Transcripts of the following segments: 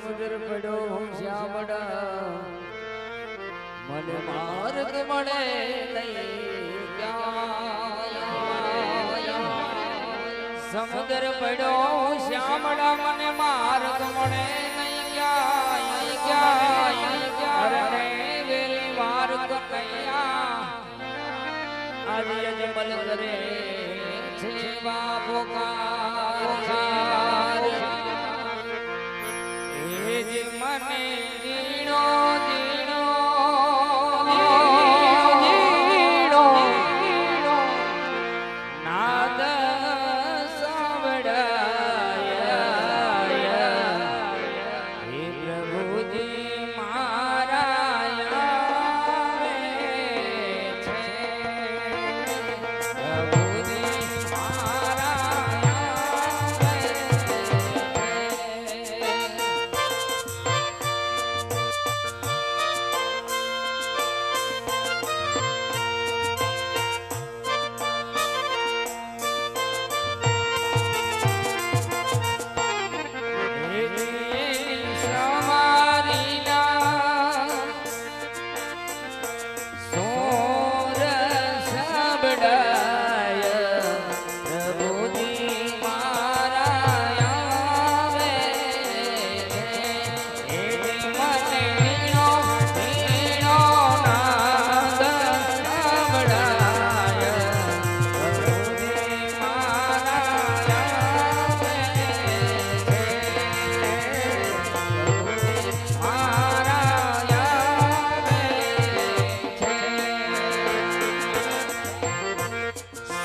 સમુદ્ર પડ્યો શ્યામડા મને માર્ગ મળે. સમુદ્ર પડ્યો શ્યામડા મને માર્ગ મળે નહીં ક્યાંય, ક્યાંય, વેલી વાર કનૈયા આજે અજમલ કરે છે બાપોકાર જ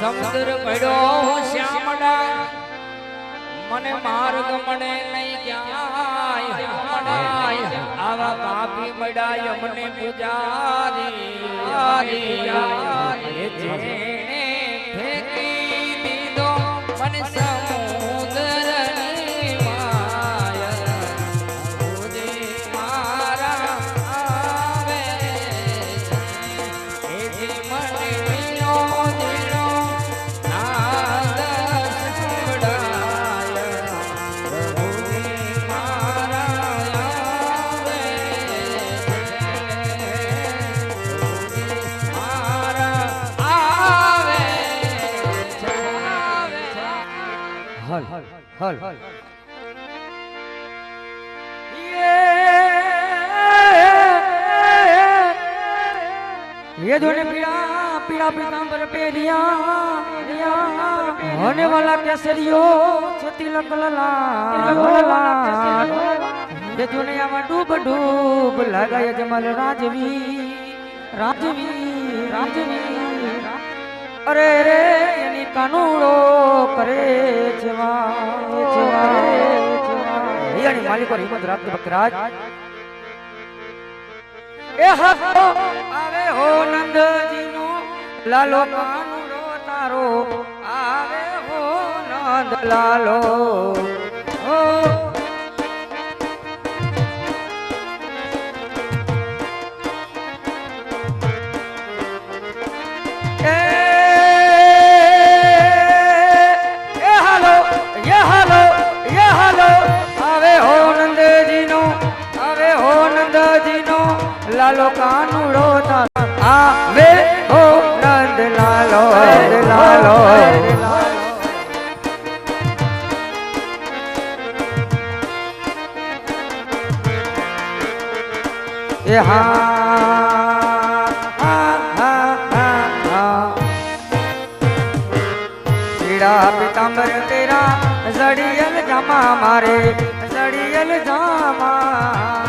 સમુદ્ર પડ્યો શ્યામડા, મને માર્ગ મને નહીં ક્યાંય આવા પાપી મળાય મને પૂજારી જેણે ફેંકી દીધો મને સમુદ્રની મારા હલ ये दोने पीड़ा पीड़ा पीतांबर पे रिया रिया होने वाला केसरियो छती लकलला लकलला ये दुनिया में डूब डूब लगा ये जमल राजवी राजवी राजवी અરે રે, એની કાનુડો કરે છેવા હિયાની માલિકો હિંમત રાત ભક્તરાજ. એ હસો આવે હો નંદજીનો, લાલો કાનુડો તારો. આવે હો નંદ લાલો. હો પીડા પિતાંબર તેરા જડિયલ જામા મારે જડિયલ જામા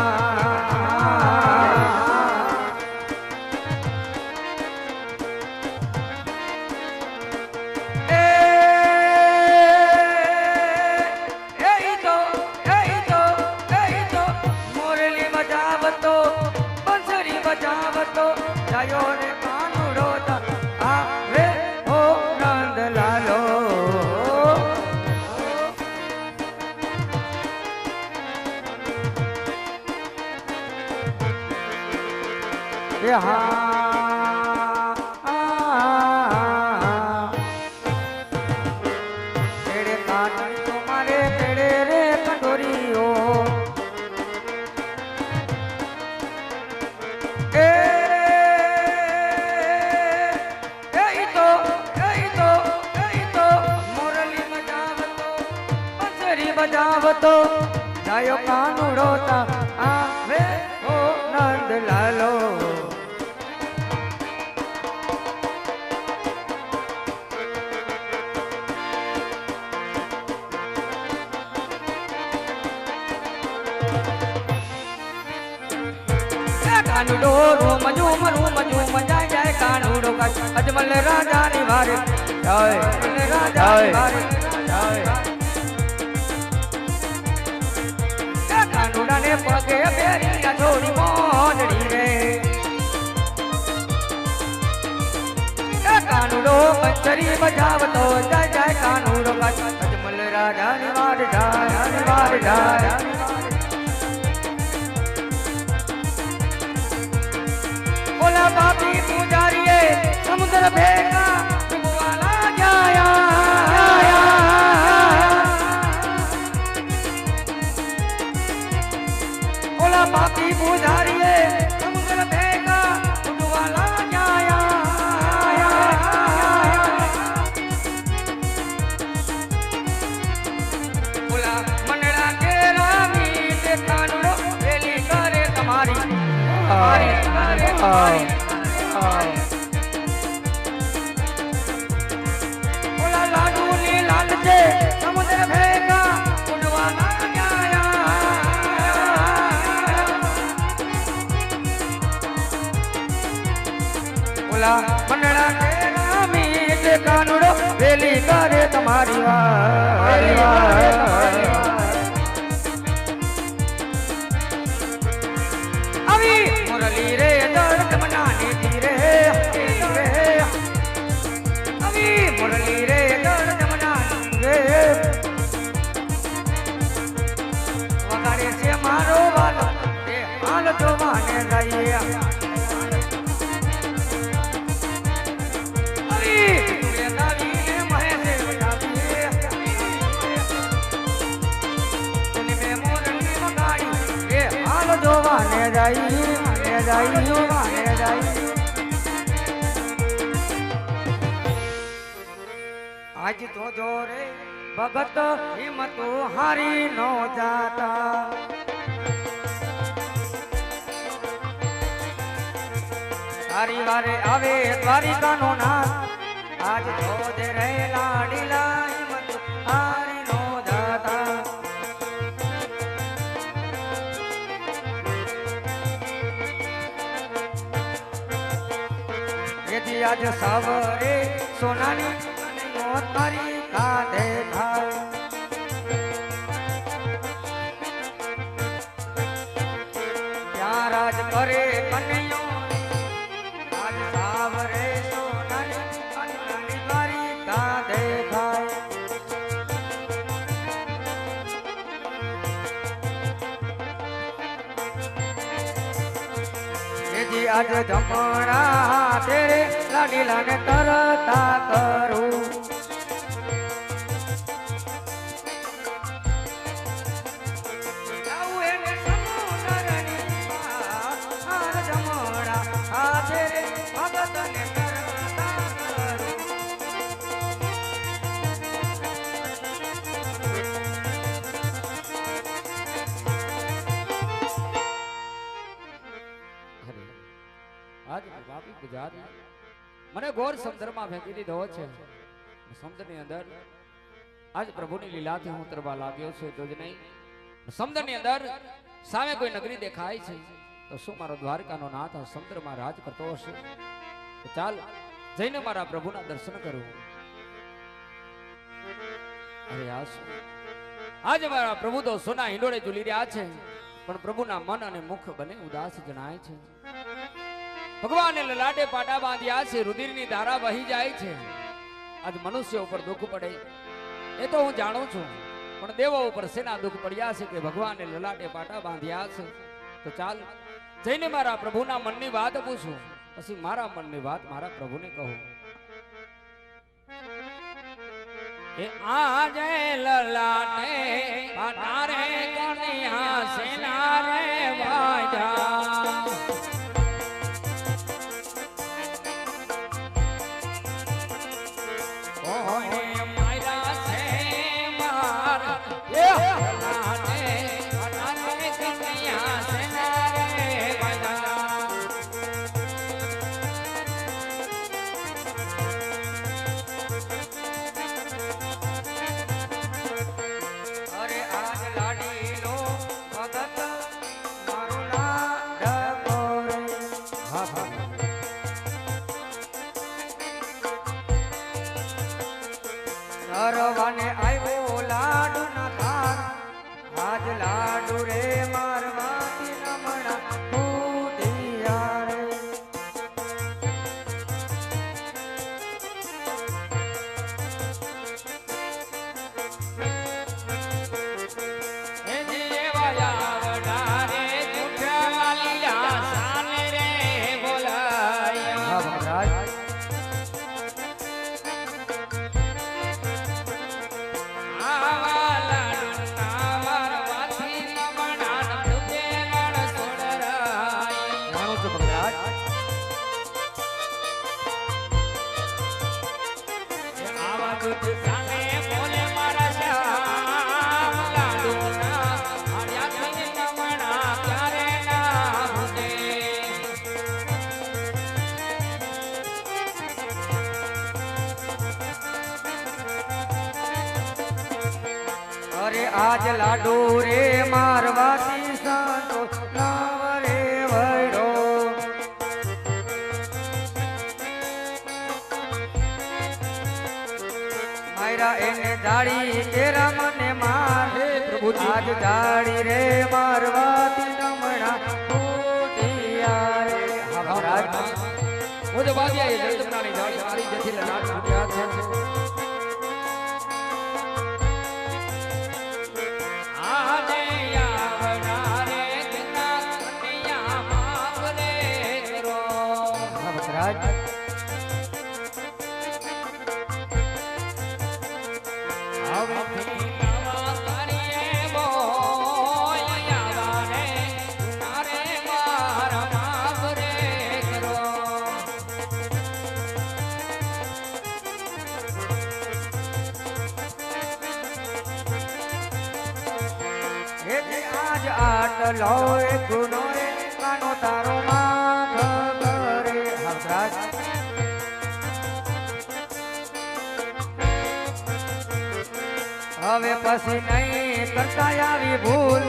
એ હા પેડે કાટણ તમારે પેડે રે કંડોરીઓ એ બજાવતો જાયો કાનુડો તા આ મે ઓ નંદ લાલો. રૂમ ઝૂમ જાય જાય કાનુડો કાચ અજમલ રાજાની વારે જય રાજા ની વારે જય કાનુડાને પગે બેરી છોડી મોજડી રે કાનુડો કંચરી બજાવતો જાય કાનુડો અજમલ રાજાની વારે જાય વારે જાય પૂજારીએ સમુદ્ર ભેગા તે કાનુડો વેલી કરે તમારી વારી હાલ જોવાને જાય જાય આજ તો જો રે ભગત હિંમત હારી નો જાતા. તારી વારે આવે દ્વારિકાનો નાથ. આજ તો દે રે લાડીલા હિંમતો હારી નો જાતા જેથી આજ સવારે સોનાની મોતરી કાંધે થાય ત્યાં રાજ કરે આજ જમણા તેરે કરું. એને સમુદરની પાર, આર જમણા હાથે રે ભગતને તરતા ગુજરાત. મને ઘોર સમુદ્રમાં ફેંકી દીધો છે. સમુદ્રની અંદર આજ પ્રભુની લીલાથી હું તરવા લાગ્યો છું તો જ નહીં. સમુદ્રની અંદર સામે કોઈ નગરી દેખાય છે, તો શું મારો દ્વારકાનો નાથ આ સમુદ્રમાં રાજ કરતો હશે? ચાલ, જઈને મારા પ્રભુના દર્શન કરું. અરે આ આજે મારા પ્રભુ તો સોના હિંડોળે ઝૂલી રહ્યા છે, પણ પ્રભુના મન અને મુખ બને ઉદાસ જણાય છે. ભગવાને લલાટે પાટા બાંધ્યા છે, રુધિરની ધારા વહી જાય છે. આજ મનુષ્ય ઉપર દુઃખ પડે. એ તો હું જાણું છું, પણ દેવો ઉપર સેના દુઃખ પડ્યા છે કે ભગવાને લલાટે પાટા બાંધ્યા છે. તો ચાલ, જઈને મારા પ્રભુના મનની વાત પૂછું. પછી મારા મનની વાત મારા પ્રભુને કહું. એ આજે લલાટે પાટા ha ha. આજ મારવાથી સંતો નવ રે વૈડો માયરા એને જાળી તેરા મને મારે પ્રભુજી. આજ જાળી રે મારવાથી નમણા ફૂટિયા રે હા મહારાજ હું તો બાદિયા એ જગદંબાની જાળી મારી જથી લાડ છૂટ્યા છે. હા હવે પછી નહીં કરતા આવી ભૂલ.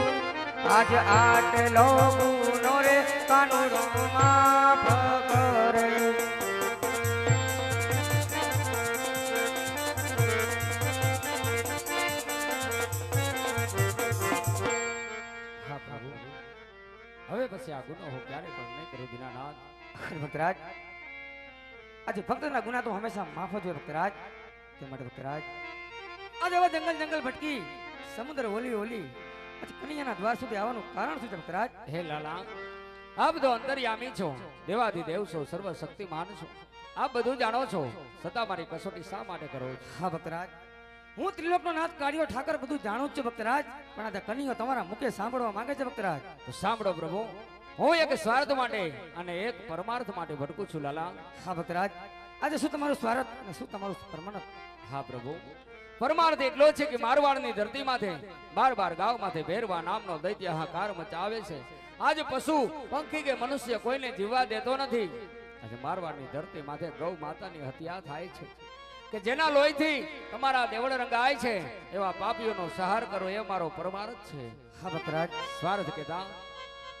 આજ આટલો ગુનો રે કાનૂનો માફ કરે હવે પછી આ ગુનો હું ક્યારે પણ નહીં કરું દિનાનાથ. ભક્તરાજ. આજે ભક્તના ગુના તો હંમેશા માફ જ હોય ભક્તરાજ. તે માટે ભક્તરાજ હવે જંગલ જંગલ ભટકી. સમુદ્ર ઓલી ઓલી પછી કનૈયાના દ્વાર સુધી આવવાનું કારણ શું છે ભક્તરાજ? હે લાલા આ બધો અંતર્યામી છો. દેવાદી દેવ છો સર્વ શક્તિમાન છો. આ બધું જાણો છો. છતાં મારી કસોટી શા માટે કરો છો? હા ભક્તરાજ. હું ત્રિલોકનો નાથ કાઢ્યો ઠાકર બધું જાણું છું ભક્તરાજ. પણ આ કનિયો તમારા મુખે સાંભળવા માંગે છે ભક્તરાજ. તો સાંભળો પ્રભુ. હું એક સ્વાર્થ માટે અને એક પરમાર્થ માટે ભટકું છું લાલા. હા ભક્તરાજ. આજે શું તમારું સ્વાર્થ અને શું તમારું પરમાર્થ? હા પ્રભુ. પરમાર્થ એટલો છે કે મારવાડની ધરતી માથે બાર બાર ગાવ માથે ભેરવા નામનો દૈત્ય હાકાર મચાવે છે. આજ પશુ પંખી કે મનુષ્ય કોઈને જીવવા દેતો નથી. આજે મારવાડની ધરતી માથે ગૌ માતાની હત્યા થાય છે. કે જેના લોહીથી તમારા દેવળ રંગાય છે, એવા પાપીઓનો સહાર કરો એ મારો પરમાર્થ છે. હા ભક્તરાજ સ્વાર્થ કેતા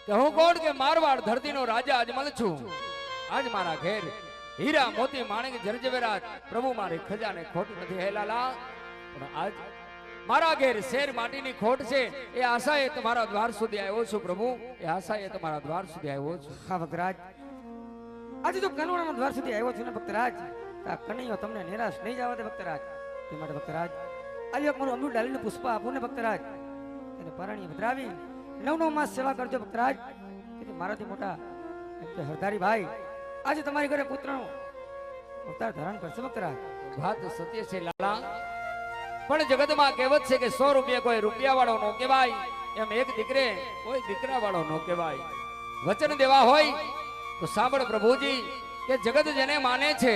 કે હું કોણ કે મારવાડ ધરતીનો રાજા અજમલ છું? આજ મારા ઘેર હીરા મોતી માણેક જરજવેરા પ્રભુ મારી ખજાને ખોટ નથી હે લાલા પણ આજ મારા ઘેર શેર માટીની ખોટ છે એ આશાએ તમારા દ્વાર સુધી આવ્યો છું પ્રભુ. એ આશાએ તમારા દ્વાર સુધી આવ્યો છું. હા ભક્તરાજ. આજે તો કનોડાના દ્વાર સુધી આવ્યો છું ને ભક્તરાજ. આ કનૈયો તમને નિરાશ નહીં જવા દે ભક્તરાજ. તે માટે ભક્તરાજ આજે મારું અમૃત ડાલીને પુષ્પ આપું ને ભક્તરાજ. એને પરણી ભદ્રાવી નવ નવ માસ સેવા કરજો ભક્તરાજ. તેથી મારાથી મોટા હરધારી ભાઈ આજે તમારી ઘરે પુત્રનો અવતાર ધારણ કરશે ભક્તરાજ. વાત સત્ય છે લાલા. પણ જગતમાં કહેવત છે કે સો રૂપિયા કોઈ રૂપિયા વાળો નો કહેવાય. એમ એક દીકરે કોઈ દીકરા વાળો નો કહેવાય. વચન દેવા હોય તો સાંભળ પ્રભુજી કે જગત જેને માને છે,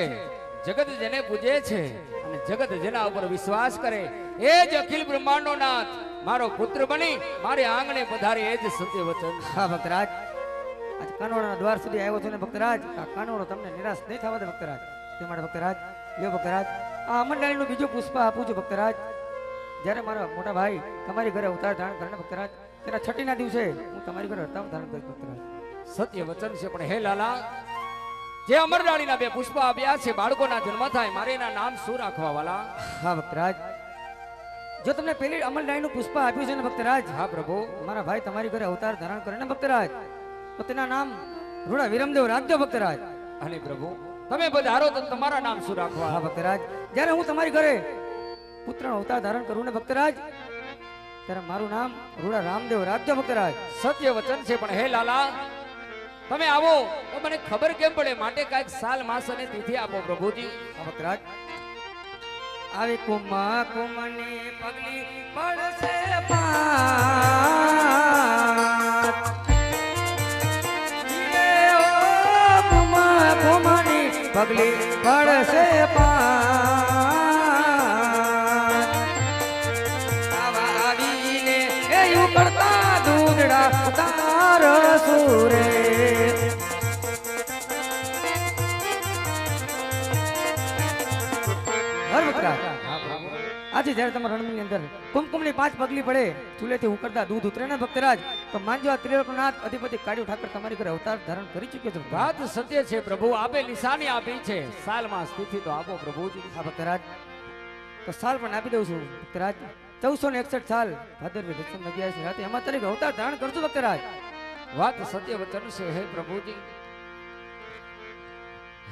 જગત જેને પૂજે છે અને જગત જેના ઉપર વિશ્વાસ કરે, એ જ અખિલ બ્રહ્માંડનો નાથ. મારો પુત્ર બની, મારે આંગણે પધારે, એ જ સત્ય વચન. હા, ભક્તરાજ. આજ કનોડાના દ્વાર સુધી આવ્યો છું ને ભક્તરાજ. આ કાનોડો તમને નિરાશ નહીં થવા દે, ભક્તરાજ. તે માટે ભક્તરાજ યો ભક્તરાજ. આ અમરડાળીનું બીજું પુષ્પ આપું છું ભક્તરાજ. જ્યારે મારા મોટા ભાઈ તમારી ઘરે અવતાર ધારણ કરે ભક્તરાજ તેના છઠ્ઠીના દિવસે હું તમારી ઘરે અવતાર ધારણ કરીશ ભક્તરાજ. સત્ય વચન છે પણ હે લાલા જે અમરડાળીના બે પુષ્પ આપ્યા છે બાળકોના જન્મ થાય મારે એના નામ શું રાખવા વાલા? હા ભક્તરાજ. જો તમને પેલી અમરડાળીનું પુષ્પ આપ્યું છે ને ભક્તરાજ હા પ્રભુ. મારા ભાઈ તમારી ઘરે અવતાર ધારણ કરે ને ભક્તરાજ. તો તેના નામ રૂડા વિરમદેવ રાખજો ભક્તરાજ. અને પ્રભુ તમે પધારો તો તમારા નામ શું રાખવા? હા ભક્તરાજ. જ્યારે હું તમારી ઘરે પુત્ર અવતાર ધારણ કરું ને ભક્તરાજ ત્યારે મારું નામ રૂડા રામદેવ રાખજો ભક્તરાજ. સત્ય વચન છે પણ હે લાલા તમે આવો તો મને ખબર કેમ પડે? માટે કાંઈક સાલ માસ અને તિથિ આપો પ્રભુજી. હા ભક્તરાજ. આવી કુમા કુમની પગલી પડશે પાંચ. પગલી પડશે આવીને એ ઉકળતા દૂધડા તાર સુરે. આજે જ્યારે તમારા રણની અંદર કુમકુમની પાંચ પગલી પડે ચૂલેથી ઉકળતા દૂધ ઉતરે ને ભક્તરાજ તો માનજો આ ત્રિલોકનાથ અધિપતિ કાળિયો ઠાકર તમારી ઘરે અવતાર ધારણ કરી ચૂક્યો છે. વાત સત્ય છે પ્રભુ આપે નિશાની આપી છે. સાલમાં સ્થિતિ તો આપો પ્રભુજી. હા ભક્તરાજ. તો સાલ પણ આપી દઉં છું ભક્તરાજ. ચૌદસો ને એકસઠ સાલ ભાદરવી દસમ અગિયાર છે. રાતે એમાં તરીકે અવતાર ધારણ કરજો ભક્તરાજ. વાત સત્ય વચન છે હે પ્રભુજી.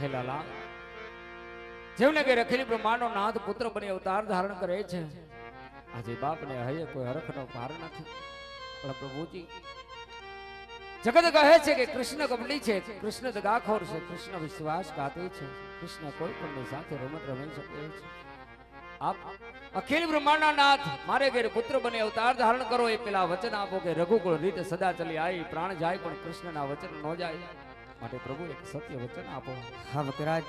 હે લાલા. જેમને કે રખેલી બ્રહ્માંડનો નાથ પુત્ર બની અવતાર ધારણ કરે છે. આજે બાપને હૈયે કોઈ હરખનો ભાર નથી. પણ પ્રભુજી, જગત કહે છે કે કૃષ્ણ કપટી છે, કૃષ્ણ દગાખોર છે, કૃષ્ણ વિશ્વાસઘાતી છે, કૃષ્ણ કોઈ પણ સાથે રમત રમી શકે છે. આપ અખિલ બ્રહ્માંડના નાથ, મારે ઘેર પુત્ર બને અવતાર ધારણ કરો, એ પેલા વચન આપો કે રઘુકુળ રીતે સદા ચલી આવી પ્રાણ જાય પણ કૃષ્ણના વચન ન જાય. માટે પ્રભુ એક સત્ય વચન આપો. હા ભક્તરાજ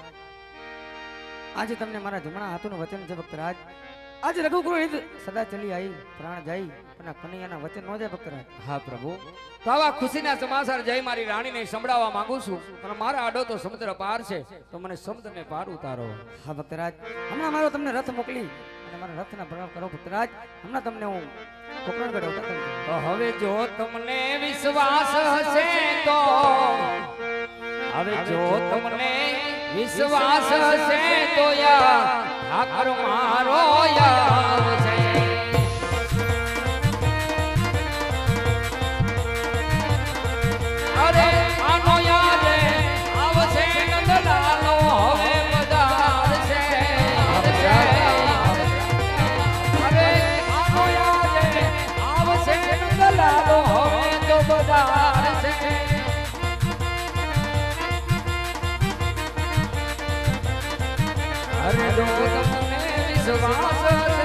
આજે તમને મારા જમણા હાથનું વચન છે ભક્તરાજ આજે રઘુકુળ સદા ચલી આવી પ્રાણ જાય પણ આ કનૈયાના વચન નો જાય ભક્તરાજ હા પ્રભુ. તો આવા ખુશીના સમાચાર જય મારી રાણીને સંભળાવવા માંગુ છું. પણ મારા આડો તો સમુદ્ર પાર છે તો મને સમુદ્રને પાર ઉતારો. હા ભક્તરાજ હમણાં મારો તમને રથ મોકલી. અને મારા રથના પ્રણામ કરો ભક્તરાજ હમણાં તમને હું કોકરણગઢ તો હવે જો તમને વિશ્વાસ હશે તો હવે જો તમને વિશ્વાસ છે તો યા ઠાકર મારો આવશે વિશ્વાસ